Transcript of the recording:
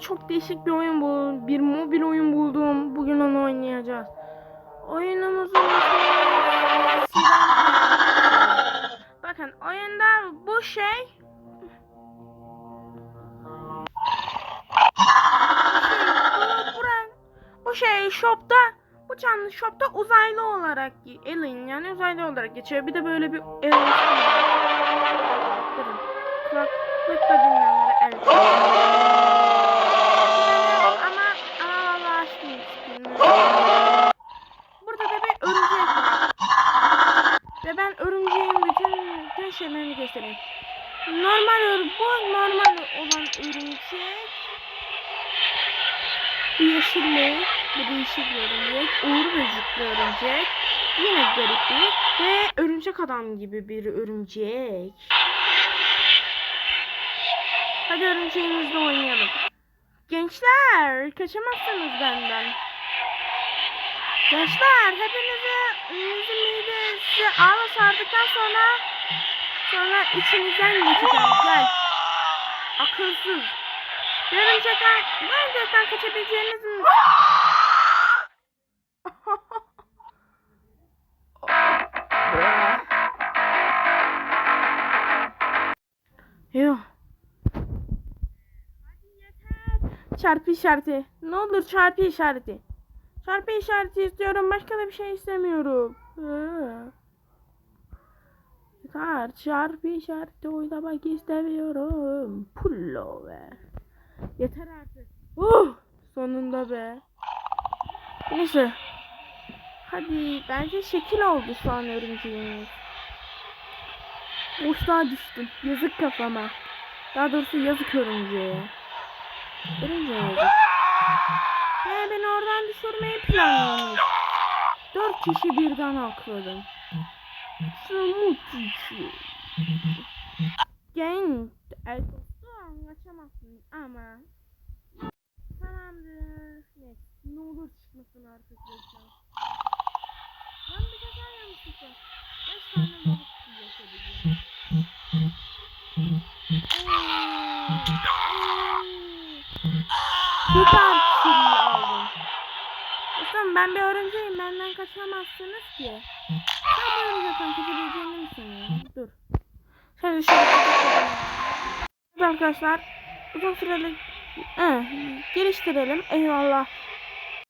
çok değişik bir oyun buldum. Bir mobil oyun buldum. Bugün onu oynayacağız. Oyunumuzun. Bakın oyunda bu şey... Bu, şey shopta bu canlı shopta uzaylı olarak alien yani uzaylı olarak geçiyor. Bir de böyle bir alien. Kulaklıkla dinleyenlere evet. Ama ama valla açtım hiç Burada da bir örümcek var. Ve ben örümceğin bütün, bütün şeylerini göstereyim. Normal ör bu normal olan örümcek. Bu yeşilli, bu değişik bir örümcek. Uğur böcekli örümcek. Yine garip bir ve örümcek adam gibi bir örümcek. Hadi örümceğimizle oynayalım. Gençler kaçamazsınız benden. Gençler hepinizi midesi ağla sardıktan sonra sonra içinizden geçeceğim. Gel. Akılsız. Örümcekten nereden kaçabileceğiniz mi? Yok. Çarpı işareti. Ne olur çarpı işareti. Çarpı işareti istiyorum. Başka da bir şey istemiyorum. Hı. Yeter. Çarpı işareti oynamak istemiyorum. Pullover. Yeter artık. Uh, sonunda be. Neyse. Hadi bence şekil oldu şu an örümceğimiz. Boşluğa düştüm. Yazık kafama. Daha doğrusu yazık örümceğe. Örümceğe. He beni oradan düşürmeyi planlamış. Dört kişi birden akladım. Smoothie. Genç. Erkekten kaçamazsın ama. Tamamdır. Ne? Ne olur çıkmasın artık lütfen. Ben bir defa yanlışlıkla. Beş tane balık yaşadım. Süper kirli aldım. Dostum ben bir örümceğim. Benden kaçamazsınız ki. Sen bu örümcekten kaçabileceğini mi sanıyorsun? Dur. Şöyle şöyle. Evet arkadaşlar. Uzun süreli eh, geliştirelim. Eyvallah.